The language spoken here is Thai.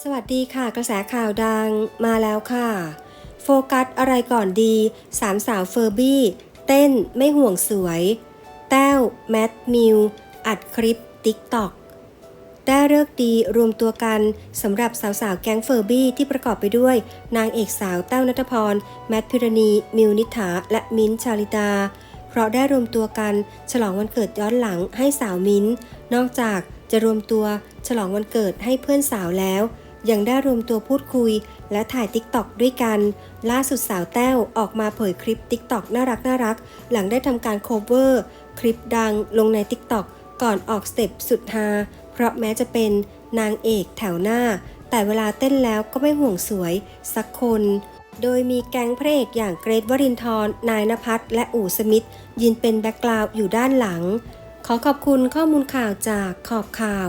สวัสดีค่ะกระแสข่าวดังมาแล้วค่ะ โฟกัสอะไรก่อนดีสามสาวเฟอร์บี้ เต้นไม่ห่วงสวย แต้ว แมทมิว อัดคลิปติ๊กต็อกได้เลิกดีรวมตัวกันสำหรับสาวๆ แก๊งเฟอร์บี้ที่ประกอบไปด้วย นางเอกสาวแต้วนัทพร แมทพิรณี มิวนิฐา และมิ้นชาลิตา เพราะได้รวมตัวกัน ฉลองวันเกิดย้อนหลังให้สาวมิ้น นอกจากจะรวมตัวฉลองวันเกิดให้เพื่อนสาวแล้ว ยังได้รวมตัวพูดคุย และถ่ายติ๊กต็อกด้วยกัน ล่าสุดสาวแต้วออกมาเผยคลิปติ๊กต็อกน่ารักน่ารัก หลังได้ทำการโคเวอร์ คลิปดังลงในติ๊กต็อกก่อนออกสเต็ปสุดฮาเพราะแม้จะเป็นนางเอกแถวหน้า แต่เวลาเต้นแล้วก็ไม่ห่วงสวยสักคน โดยมีแก๊งพระเอกอย่างเกรทวรินทร์นายนภัสและอู๋สมิธยืนเป็นแบ็กกราวด์อยู่ด้านหลัง ขอขอบคุณข้อมูลข่าวจากขอบข่าว